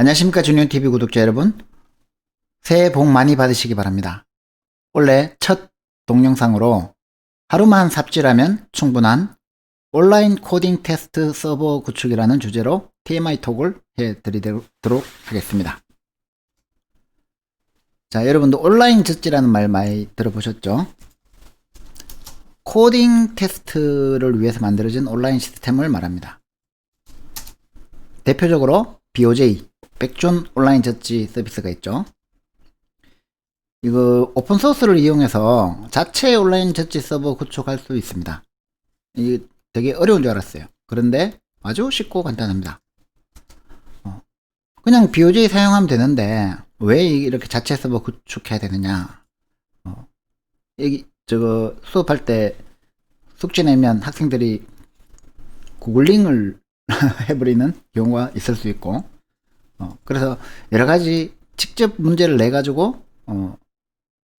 안녕하십니까 주니언TV 구독자 여러분. 새해 복 많이 받으시기 바랍니다. 원래 첫 동영상으로 하루만 삽질하면 충분한 온라인 코딩 테스트 서버 구축이라는 주제로 TMI 톡을 해드리도록 하겠습니다. 자 여러분도 온라인 젖지라는 말 많이 들어보셨죠? 코딩 테스트를 위해서 만들어진 온라인 시스템을 말합니다. 대표적으로 BOJ 백존 온라인 저지 서비스가 있죠. 이거 오픈소스를 이용해서 자체 온라인 저지 서버 구축할 수 있습니다. 이게 되게 어려운 줄 알았어요. 그런데 아주 쉽고 간단합니다. 어, 그냥 BOJ 사용하면 되는데 왜 이렇게 자체 서버 구축해야 되느냐? 어, 여기 저거 수업할 때 숙제 내면 학생들이 구글링을 해버리는 경우가 있을 수 있고 어, 그래서 여러 가지 직접 문제를 내 가지고 어,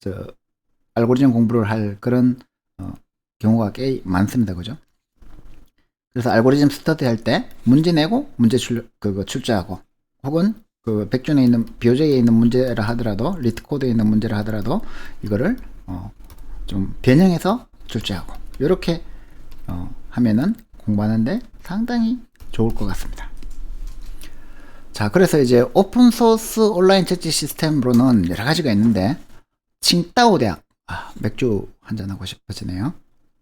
저 알고리즘 공부를 할 그런 어, 경우가 꽤 많습니다, 그죠? 그래서 알고리즘 스터디 할 때 문제 내고 문제 출 그거 출제하고 혹은 그 백준에 있는 비오제에 있는 문제라 하더라도 리트 코드에 있는 문제라 하더라도 이거를 어, 좀 변형해서 출제하고 이렇게 어, 하면은 공부하는데 상당히 좋을 것 같습니다. 자, 그래서 이제 오픈소스 온라인 채취 시스템으로는 여러 가지가 있는데, 칭따오 대학, 아, 맥주 한잔하고 싶어지네요.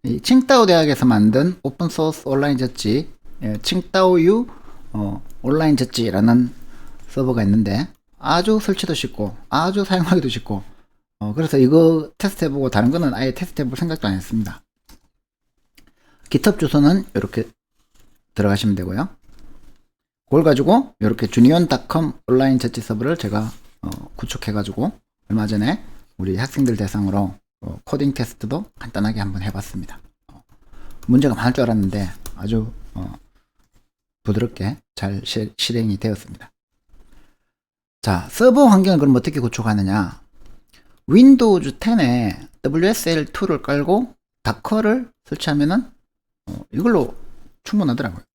이 칭따오 대학에서 만든 오픈소스 온라인 저지, 예, 칭따오유 어, 온라인 저지라는 서버가 있는데, 아주 설치도 쉽고, 아주 사용하기도 쉽고, 어, 그래서 이거 테스트해보고 다른 거는 아예 테스트해볼 생각도 안 했습니다. GitHub 주소는 이렇게 들어가시면 되고요. 그걸 가지고 이렇게 주니언닷컴 온라인 저치 서버를 제가 어, 구축해가지고 얼마 전에 우리 학생들 대상으로 어, 코딩 테스트도 간단하게 한번 해봤습니다. 어, 문제가 많을 줄 알았는데 아주 어, 부드럽게 잘 시, 실행이 되었습니다. 자, 서버 환경을 그럼 어떻게 구축하느냐? 윈도우즈 10에 WSL2를 깔고 다커를 설치하면은 어, 이걸로 충분하더라고요.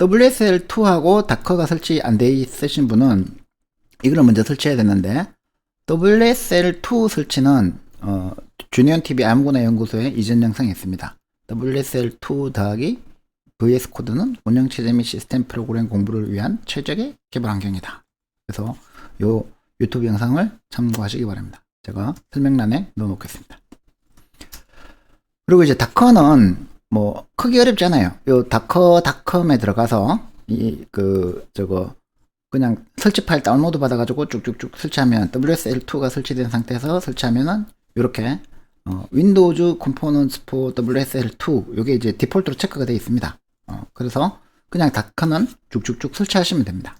WSL2하고 다커가 설치 안 돼 있으신 분은 이걸 먼저 설치해야 되는데 WSL2 설치는 어, 주니언 TV 아무거나 연구소에 이전 영상이 있습니다. WSL2 더하기 VS 코드는 운영체제 및 시스템 프로그램 공부를 위한 최적의 개발 환경이다. 그래서 요 유튜브 영상을 참고하시기 바랍니다. 제가 설명란에 넣어놓겠습니다. 그리고 이제 다커는 뭐 크기 어렵지 않아요. 요 다커닷컴에 들어가서 이 그 저거 그냥 설치 파일 다운로드 받아가지고 쭉쭉쭉 설치하면 WSL2가 설치된 상태에서 설치하면은 이렇게 어, 윈도우즈 컴포넌트 포 WSL2 요게 이제 디폴트로 체크가 되어 있습니다. 어, 그래서 그냥 다커는 쭉쭉쭉 설치하시면 됩니다.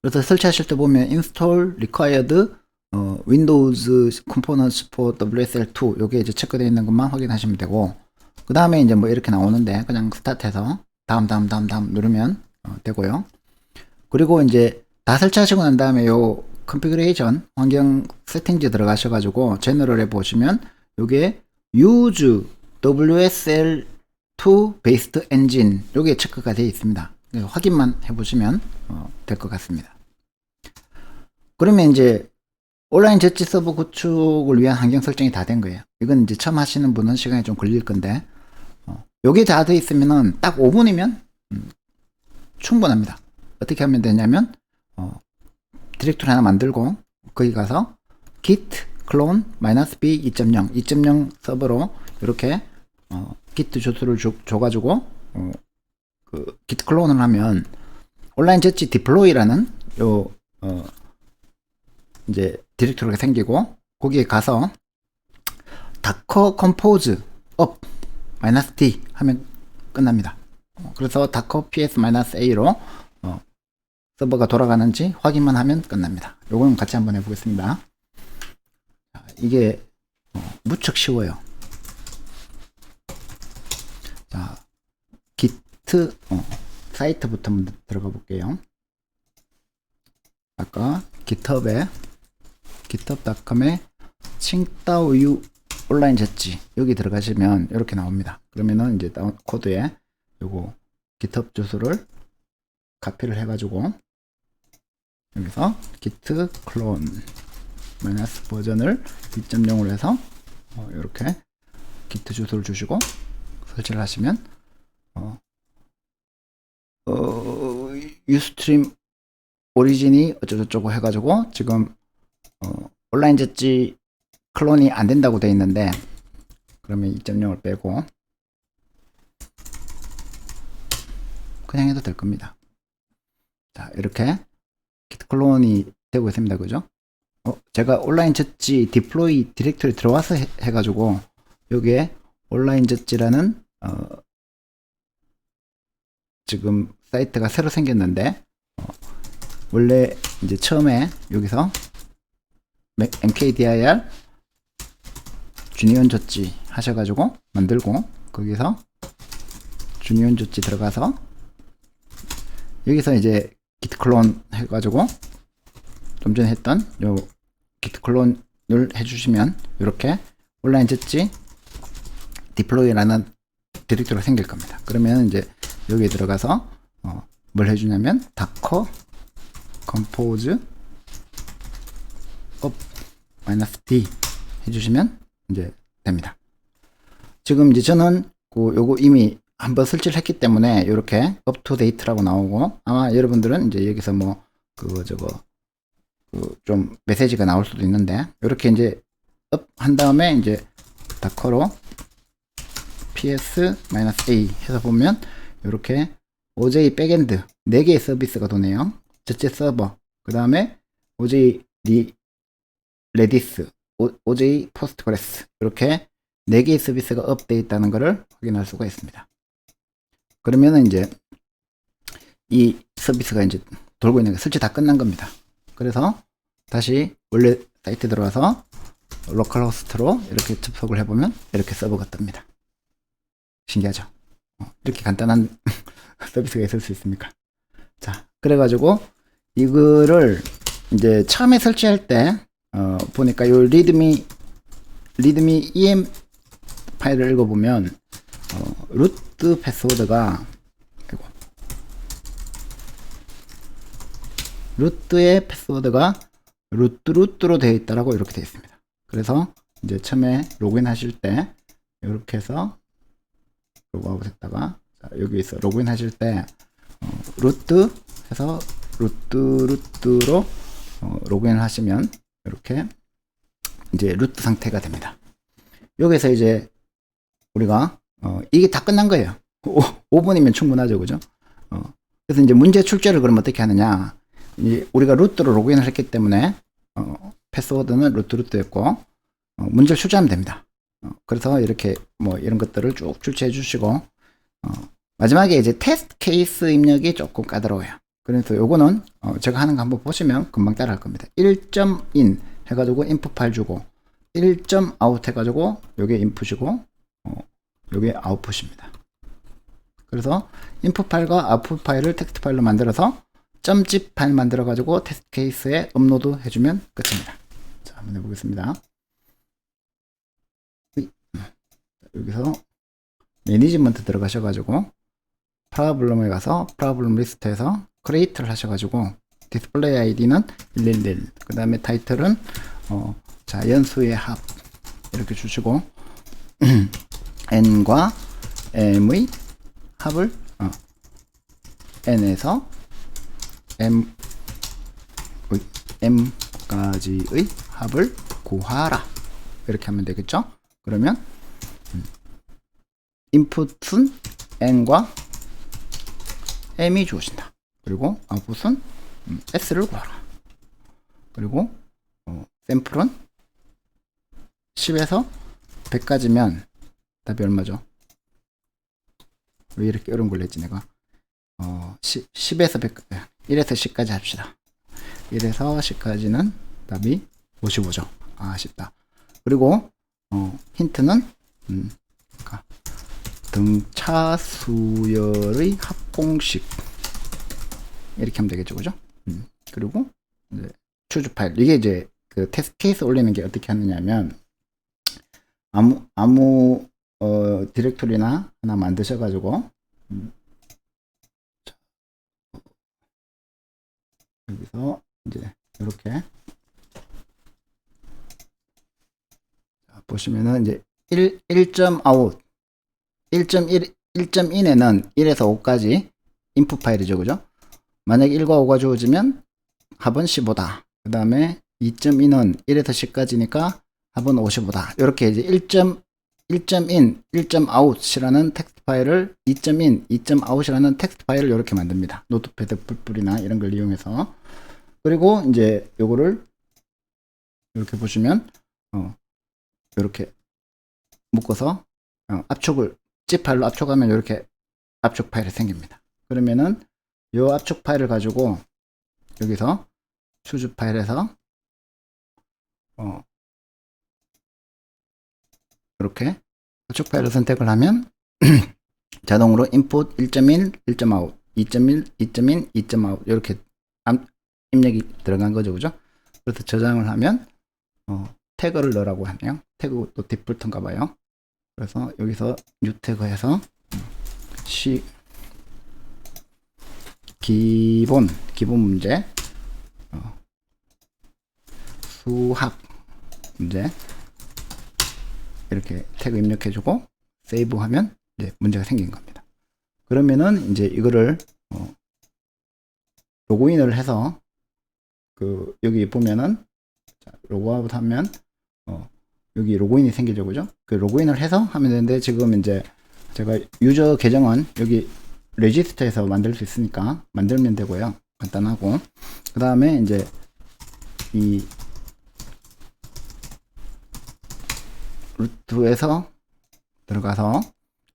그래서 설치하실 때 보면 install required 어, Windows Components for WSL2 요게 이제 체크되어 있는 것만 확인하시면 되고 그 다음에 이제 뭐 이렇게 나오는데 그냥 스타트해서 다음 다음 다음 다음 누르면 어, 되고요. 그리고 이제 다 설치하시고 난 다음에 요 컨피그레이션 환경 세팅지 들어가셔가지고 제너럴에 보시면 요게 use WSL2 based engine 요게 체크가 되어 있습니다. 확인만 해보시면 어, 될것 같습니다. 그러면 이제 온라인 저치 서버 구축을 위한 환경 설정이 다 된 거예요. 이건 이제 처음 하시는 분은 시간이 좀 걸릴 건데, 어, 요게 다 돼 있으면은 딱 5분이면 음, 충분합니다. 어떻게 하면 되냐면, 어, 디렉토리 하나 만들고, 거기 가서 git clone -b 2.0, 2.0 서버로 이렇게 어, git 주소를 줘, 줘가지고 어, 그 git 클론을 하면 온라인 저치 디플로이라는 요 어, 이제 디렉토리가 생기고 거기에 가서 다커 컴포즈 업 마이너스 d 하면 끝납니다. 어, 그래서 다커 ps 마이너스 a로 어, 서버가 돌아가는지 확인만 하면 끝납니다. 요거는 같이 한번 해보겠습니다. 자, 이게 어, 무척 쉬워요. 자, 기트 어, 사이트부터 한번 들어가 볼게요. 아까 GitHub에 github.com에 칭따오유 온라인 젖지 여기 들어가시면 이렇게 나옵니다. 그러면은 이제 다운 코드에 요거 GitHub 주소를 카피를 해가지고 여기서 git clone 버전을 2.0으로 해서 어, 이렇게 git 주소를 주시고 설치를 하시면 어, 어, 유스트림 오리진이 어쩌고저쩌고 해가지고 지금 어, 온라인 젯지 클론이 안 된다고 돼 있는데 그러면 2.0을 빼고 그냥 해도 될 겁니다. 자 이렇게 기트 클론이 되고 있습니다. 그죠? 어, 제가 온라인 젯지 디플로이 디렉토리 들어와서 해, 해가지고 여기에 온라인 젯지라는 어, 지금 사이트가 새로 생겼는데 어, 원래 이제 처음에 여기서 mkdir 주니온 젖지 하셔가지고 만들고 거기서 주니온 젖지 들어가서 여기서 이제 기트 클론 해가지고 좀 전에 했던 요 기트 클론을 해주시면 이렇게 온라인 젖지 디플로이라는 디렉토리가 생길 겁니다. 그러면 이제 여기에 들어가서 어, 뭘 해주냐면 다커 컴포즈 업 마이너스 d 해주시면 이제 됩니다. 지금 이제 저는 그 요거 이미 한번 설치를 했기 때문에 이렇게 date라고 나오고 아마 여러분들은 이제 여기서 뭐 그 저거 그 좀 메시지가 나올 수도 있는데 이렇게 이제 up 한 다음에 이제 다커로 ps-a 해서 보면 이렇게 OJ 백엔드 4개의 서비스가 도네요. 첫째 서버, 그 다음에 OJ 리, 레디스, 오, OJ 포스트그레스 이렇게 4개의 서비스가 업되어 있다는 것을 확인할 수가 있습니다. 그러면은 이제 이 서비스가 이제 돌고 있는 게 설치 다 끝난 겁니다. 그래서 다시 원래 사이트 들어와서 로컬 호스트로 이렇게 접속을 해보면 이렇게 서버가 뜹니다. 신기하죠? 어, 이렇게 간단한 서비스가 있을 수 있습니까? 자, 그래가지고 이거를 이제 처음에 설치할 때 어, 보니까 요 리드미 리드미 em 파일을 읽어보면 어, 루트 패스워드가 아이고, 루트의 패스워드가 루트 루트로 되어 있다라고 이렇게 되어 있습니다. 그래서 이제 처음에 로그인 하실 때 이렇게 해서 로그아웃 했다가 자, 여기서 로그인 하실 때 어, 루트 해서 루트 루트로 어, 로그인을 하시면 이렇게 이제 루트 상태가 됩니다. 여기서 이제 우리가 어, 이게 다 끝난 거예요. 5, 분이면 충분하죠, 그죠? 어, 그래서 이제 문제 출제를 그럼 어떻게 하느냐? 이제 우리가 루트로 로그인을 했기 때문에 어, 패스워드는 루트 루트였고 어, 문제를 출제하면 됩니다. 어, 그래서 이렇게 뭐 이런 것들을 쭉 출제해 주시고 어, 마지막에 이제 테스트 케이스 입력이 조금 까다로워요. 그래서 요거는 어, 제가 하는 거 한번 보시면 금방 따라 할 겁니다. 1.in 해가지고 인풋 파일 주고 1.out 해가지고 요게 인풋이고 어, 요게 아웃풋입니다. 그래서 인풋 파일과 아웃풋 파일을 텍스트 파일로 만들어서 .zip 파일 만들어 가지고 테스트 케이스에 업로드 해주면 끝입니다. 자, 한번 해보겠습니다. 여기서 매니지먼트 들어가셔가지고 프라블럼에 가서 프라블럼 리스트에서 크리에이트를 하셔가지고 디스플레이 아이디는 111, 그 다음에 타이틀은 어, 자 연수의 합 이렇게 주시고 n과 m의 합을 어, n에서 m m까지의 합을 구하라 이렇게 하면 되겠죠? 그러면 인풋은 n과 m이 주어진다. 그리고 아웃풋은 음, s를 구하라. 그리고 어, 샘플은 10에서 100까지면 답이 얼마죠? 왜 이렇게 어려운 걸 냈지 내가? 어, 10, 10에서 100, 1에서 10까지 합시다. 1에서 10까지는 답이 55죠. 아, 아쉽다. 그리고 어, 힌트는 음, 그러니까 등차 수열의 합공식 이렇게 하면 되겠죠, 그죠? 음. 그리고 이제 추주 파일 이게 이제 그 테스트 케이스 올리는 게 어떻게 하느냐면 아무 아무 어, 디렉토리나 하나 만드셔가지고 음. 그래서 이제 이렇게 자, 보시면은 이제 1, 1.out 1.1 1.1에는 1에서 5까지 인풋 파일이죠. 그죠? 만약 1과 5가 주어지면 합은 15다. 그 다음에 2.2는 1에서 10까지니까 합은 55다. 이렇게 이제 1. 1.in, 1.out이라는 텍스트 파일을 2.in, 2.out이라는 텍스트 파일을 이렇게 만듭니다. 노트패드 뿔뿔이나 이런 걸 이용해서. 그리고 이제 요거를 이렇게 보시면 어 이렇게 묶어서 어, 압축을 zip 파일로 압축하면 이렇게 압축 파일이 생깁니다. 그러면은 요 압축 파일을 가지고 여기서 추주 파일에서 어 이렇게 압축 파일을 선택을 하면 자동으로 input 1.1, 1.out, 2.1, 2.in, 2.out 이렇게 암- 입력이 들어간 거죠, 그죠? 그래서 저장을 하면 어, 태그를 넣으라고 하네요. 태그 또 디폴트인가 봐요. 그래서 여기서 new 태그 해서 시 기본 기본 문제 어, 수학 문제 이렇게 태그 입력해주고 세이브하면 이제 문제가 생긴 겁니다. 그러면은 이제 이거를 어, 로그인을 해서 그 여기 보면은 자, 로그아웃 하면 어, 여기 로그인이 생기죠, 그죠? 그 로그인을 해서 하면 되는데 지금 이제 제가 유저 계정은 여기 레지스터에서 만들 수 있으니까 만들면 되고요. 간단하고 그 다음에 이제 이 루트에서 들어가서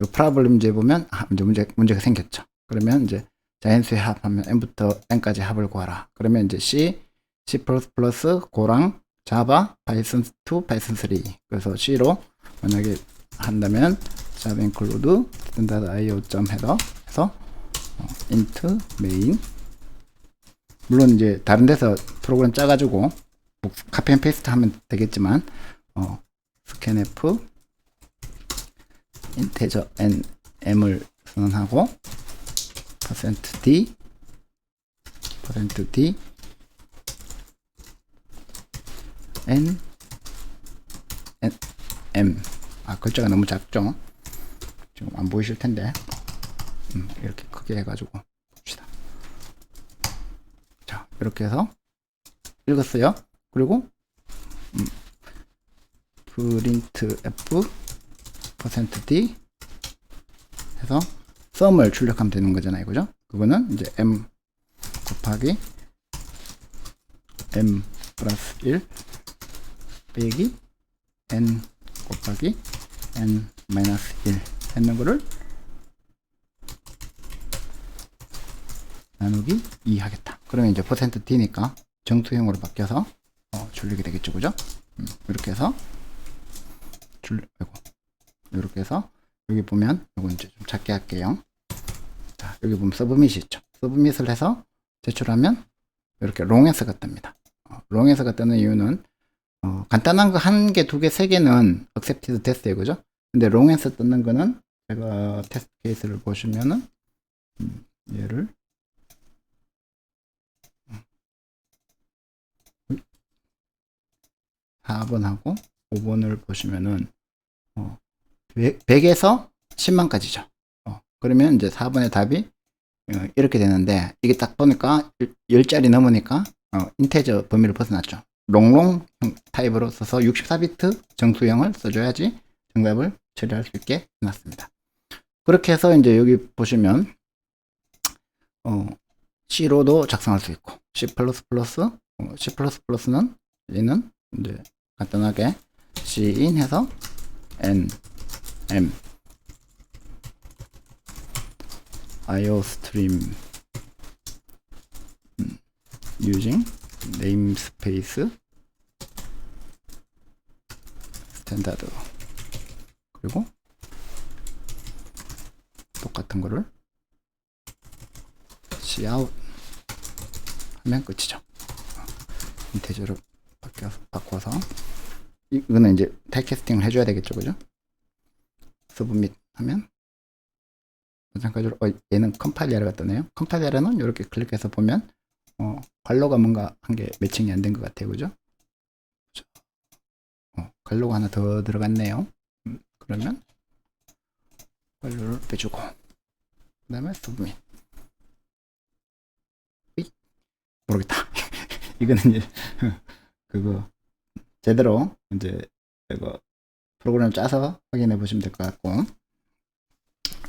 이 프라블럼즈에 보면 아, 이제 문제 문제가 생겼죠. 그러면 이제 자연수의 합하면 n부터 n까지 합을 구하라. 그러면 이제 C, C++, 고랑 자바, 파이썬 2, 파이썬 3. 그래서 C로 만약에 한다면 java include standard io 해서 어, int main. 물론 이제 다른 데서 프로그램 짜가지고 뭐 카피 앤 페이스트 하면 되겠지만 어, scanf integer n m을 선언하고 %d %d n n m. 아 글자가 너무 작죠? 지금 안 보이실 텐데 음, 이렇게 크게 해가지고 봅시다. 자 이렇게 해서 읽었어요. 그리고 음, print f %d 해서 썸을 출력하면 되는 거잖아요. 그죠? 그거는 이제 m 곱하기 m 플러스 1 빼기 n 곱하기 n 마이너스 1 했는 거를 나누기 2 하겠다. 그러면 이제 퍼센트 d니까 정수형으로 바뀌어서 어, 출력이 되겠죠, 그죠? 음, 이렇게 해서 줄, 아이고, 이렇게 해서 여기 보면 이거 이제 좀 작게 할게요. 자, 여기 보면 서브밋이 있죠. 서브밋을 해서 제출하면 이렇게 롱에서가 뜹니다. 어, 롱에서가 뜨는 이유는 어, 간단한 거 한 개, 두 개, 세 개는 accepted 됐어요, 그죠? 근데 롱에서 뜨는 거는 제가 테스트 케이스를 보시면은 음, 얘를 4번하고 5번을 보시면은 어, 100, 에서 10만까지죠. 어, 그러면 이제 4번의 답이 어, 이렇게 되는데 이게 딱 보니까 10자리 넘으니까 어, 인테저 범위를 벗어났죠. 롱롱 형 타입으로 써서 64비트 정수형을 써줘야지 정답을 처리할 수 있게 해놨습니다. 그렇게 해서 이제 여기 보시면 어, C로도 작성할 수 있고 C++, 어, C++는 얘는 이제 간단하게 cin 해서 n m iostream 음, using namespace standard 그리고 똑같은 거를 cout 하면 끝이죠. 인테저로 바뀌어서 바꿔서 이거는 이제 타입캐스팅을 해줘야 되겠죠, 그죠? 서브밋 하면 마찬가지로 어, 얘는 컴파일러가 뜨네요. 컴파일러는 이렇게 클릭해서 보면 어, 관로가 뭔가 한 게 매칭이 안 된 것 같아요. 그죠? 자, 어, 관로가 하나 더 들어갔네요. 음, 그러면 관로를 빼주고 그 다음에 서브밋 삐? 모르겠다. 이거는 이제 그거 제대로 이제 이거 프로그램 짜서 확인해 보시면 될 것 같고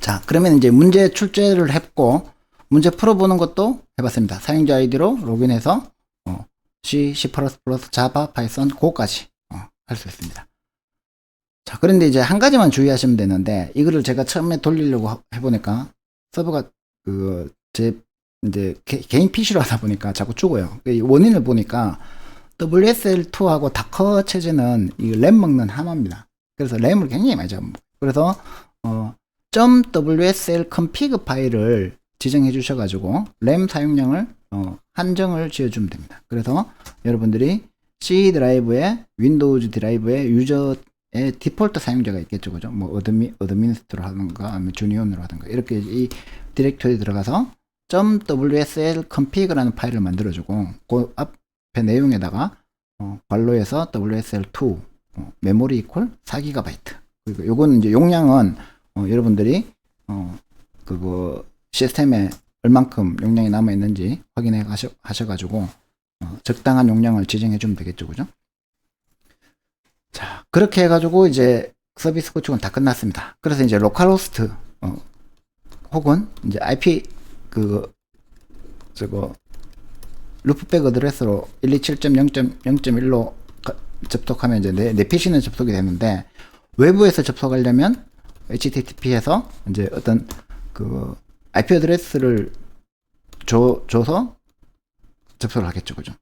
자 그러면 이제 문제 출제를 했고 문제 풀어보는 것도 해봤습니다. 사용자 아이디로 로그인해서 어, C, C++, 자바, 파이썬, 고까지 어, 할 수 있습니다. 자, 그런데 이제 한 가지만 주의하시면 되는데 이거를 제가 처음에 돌리려고 하- 해보니까 서버가 그제 이제 개, 개인 PC로 하다 보니까 자꾸 죽어요. 그 원인을 보니까 WSL2하고 다커 체제는 이 램 먹는 하마입니다. 그래서 램을 굉장히 많이 잡아먹어요. 그래서 어, .wsl config 파일을 지정해 주셔가지고 램 사용량을 어, 한정을 지어주면 됩니다. 그래서 여러분들이 C 드라이브에 윈도우즈 드라이브에 유저의 디폴트 사용자가 있겠죠, 그죠? 뭐 어드미 어드미니스트로 하든가 아니면 주니온으로 하든가 이렇게 이 디렉토리에 들어가서 .wsl config라는 파일을 만들어주고 그 앞 에 내용에다가 어, 관로에서 wsl2 어, 메모리 이퀄 4GB 그리고 요거는 이제 용량은 어, 여러분들이 어, 그거 시스템에 얼만큼 용량이 남아 있는지 확인해 하셔, 하셔가지고 어, 적당한 용량을 지정해 주면 되겠죠, 그죠? 자, 그렇게 해가지고 이제 서비스 구축은 다 끝났습니다. 그래서 이제 로컬호스트 어, 혹은 이제 IP 그 저거 루프백 어드레스로 127.0.0.1로 접속하면 이제 내, 내 PC는 접속이 되는데 외부에서 접속하려면 HTTP에서 이제 어떤 그 IP 어드레스를 줘, 줘서 접속을 하겠죠, 그죠?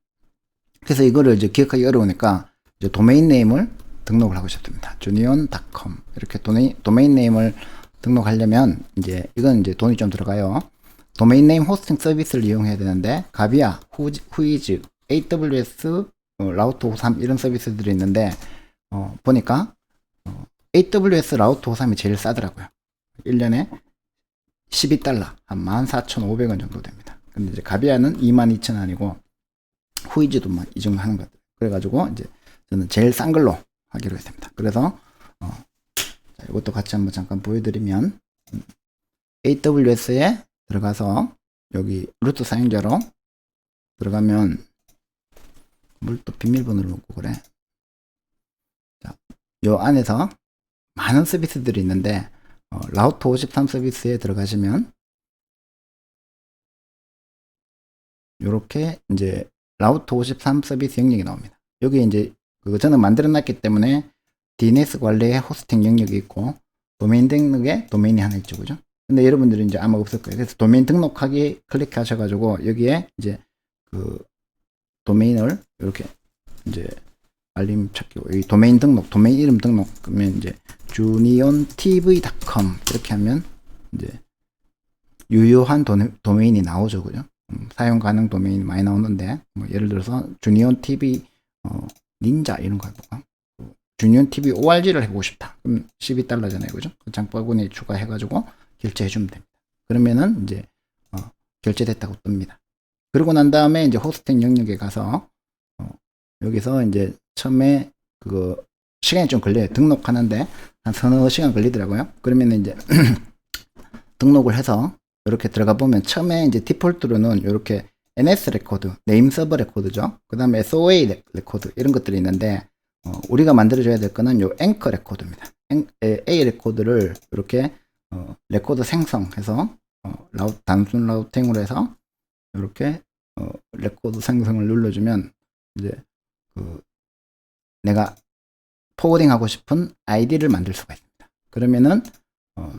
그래서 이거를 이제 기억하기 어려우니까 이제 도메인 네임을 등록을 하고 싶습니다. junion.com 이렇게 도메인, 도메인 네임을 등록하려면 이제 이건 이제 돈이 좀 들어가요. 도메인 네임 호스팅 서비스를 이용해야 되는데 가비아, 후이즈, AWS, 어, 라우트 53 이런 서비스들이 있는데 어, 보니까 어, AWS 라우트 53이 제일 싸더라고요. 1년에 12달러, 한 14,500원 정도 됩니다. 근데 이제 가비아는 22,000원이고 후이즈도 막 이 정도 하는 것 같아요. 그래가지고 이제 저는 제일 싼 걸로 하기로 했습니다. 그래서 어, 자, 이것도 같이 한번 잠깐 보여드리면 음, AWS에 들어가서 여기 루트 사용자로 들어가면 뭘 또 비밀번호를 넣고 그래. 자, 요 안에서 많은 서비스들이 있는데 어, 라우트 53 서비스에 들어가시면 이렇게 이제 라우트 53 서비스 영역이 나옵니다. 여기 이제 그거 저는 만들어 놨기 때문에 DNS 관리에 호스팅 영역이 있고 도메인 등록에 도메인이 하나 있죠, 그죠? 근데 여러분들은 이제 아마 없을 거예요. 그래서 도메인 등록하기 클릭하셔가지고 여기에 이제 그 도메인을 이렇게 이제 알림 찾기 여기 도메인 등록, 도메인 이름 등록 그러면 이제 juniontv.com 이렇게 하면 이제 유효한 도, 도메인이 나오죠, 그죠? 음, 사용 가능 도메인이 많이 나오는데 뭐 예를 들어서 주니온.tv 어, 닌자 이런 거 해볼까? 주니온.tv org를 해보고 싶다. 그럼 12달러잖아요, 그죠? 그 장바구니에 추가해가지고 결제해 주면 됩니다. 그러면은 이제 어, 결제됐다고 뜹니다. 그러고 난 다음에 이제 호스팅 영역에 가서 어, 여기서 이제 처음에 그거 시간이 좀 걸려요. 등록하는데 한 서너 시간 걸리더라고요. 그러면 이제 등록을 해서 이렇게 들어가 보면 처음에 이제 디폴트로는 이렇게 NS 레코드, 네임 서버 레코드죠. 그 다음에 SOA 레- 레코드 이런 것들이 있는데 어, 우리가 만들어줘야 될 거는 요 앵커 레코드입니다. A 레코드를 이렇게 어, 레코드 생성해서 어, 라우, 단순 라우팅으로 해서 이렇게 어, 레코드 생성을 눌러주면 이제 그 내가 포워딩 하고 싶은 아이디를 만들 수가 있습니다. 그러면은 어,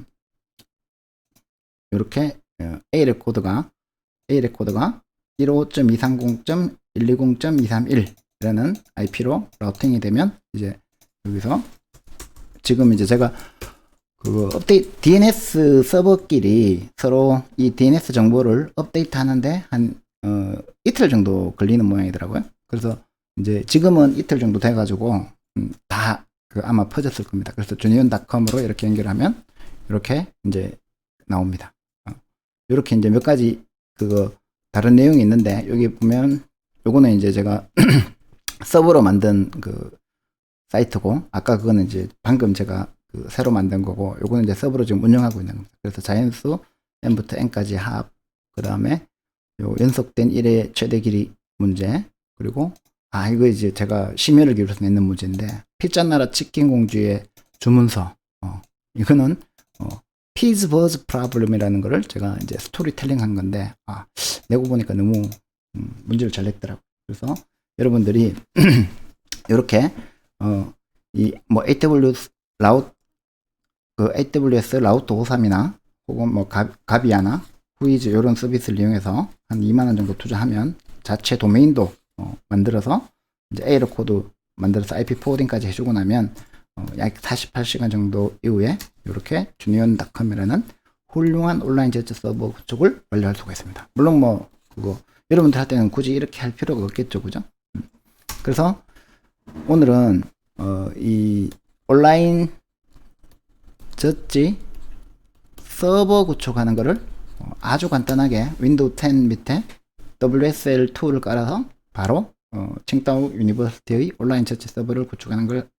이렇게 어, A 레코드가 A 레코드가 15.230.120.231이라는 IP로 라우팅이 되면 이제 여기서 지금 이제 제가 그 업데이트 DNS 서버끼리 서로 이 DNS 정보를 업데이트 하는데 한 어, 이틀 정도 걸리는 모양이더라고요. 그래서 이제 지금은 이틀 정도 돼가지고 음, 다 그 아마 퍼졌을 겁니다. 그래서 주니온닷컴으로 이렇게 연결하면 이렇게 이제 나옵니다. 어, 이렇게 이제 몇 가지 그거 다른 내용이 있는데 여기 보면 요거는 이제 제가 서버로 만든 그 사이트고 아까 그거는 이제 방금 제가 그 새로 만든 거고 요거는 이제 서버로 지금 운영하고 있는 겁니다. 그래서 자연수 n부터 n까지 합 그 다음에 요 연속된 1의 최대 길이 문제 그리고 아 이거 이제 제가 심혈을 기울여서 냈는 문제인데 피자나라 치킨 공주의 주문서 어, 이거는 어, 피즈 버즈 프로블럼이라는 거를 제가 이제 스토리텔링 한 건데 아 내고 보니까 너무 음, 문제를 잘 냈더라고 그래서 여러분들이 이렇게 어, 이뭐 AWS 라우 그 AWS 라우터 53이나 혹은 뭐 가, 가비아나 후이즈 이런 서비스를 이용해서 한 2만 원 정도 투자하면 자체 도메인도 어, 만들어서 이제 에이러 코드 만들어서 IP 포워딩까지 해주고 나면 어, 약 48시간 정도 이후에 이렇게 주니언닷컴이라는 훌륭한 온라인 제트 서버 구축을 완료할 수가 있습니다. 물론 뭐 그거 여러분들 할 때는 굳이 이렇게 할 필요가 없겠죠, 그죠? 음. 그래서 오늘은 어, 이 온라인 저지 서버 구축하는 거를 어, 아주 간단하게 윈도우 10 밑에 WSL2를 깔아서 바로 어, 칭다오 유니버시티의 온라인 저지 서버를 구축하는 걸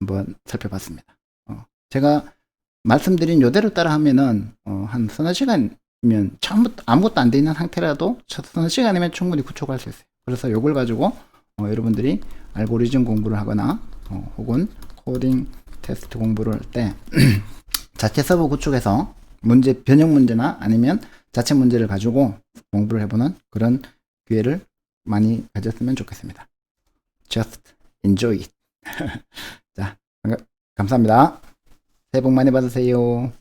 한번 살펴봤습니다. 어, 제가 말씀드린 요대로 따라 하면은 어, 한 서너 시간이면 처음부터 아무것도 안 돼 있는 상태라도 첫 서너 시간이면 충분히 구축할 수 있어요. 그래서 요걸 가지고 어, 여러분들이 알고리즘 공부를 하거나 어, 혹은 코딩 테스트 공부를 할때 자체 서버 구축해서 문제 변형 문제나 아니면 자체 문제를 가지고 공부를 해보는 그런 기회를 많이 가졌으면 좋겠습니다. Just enjoy it. 자, 감사합니다. 새해 복 많이 받으세요.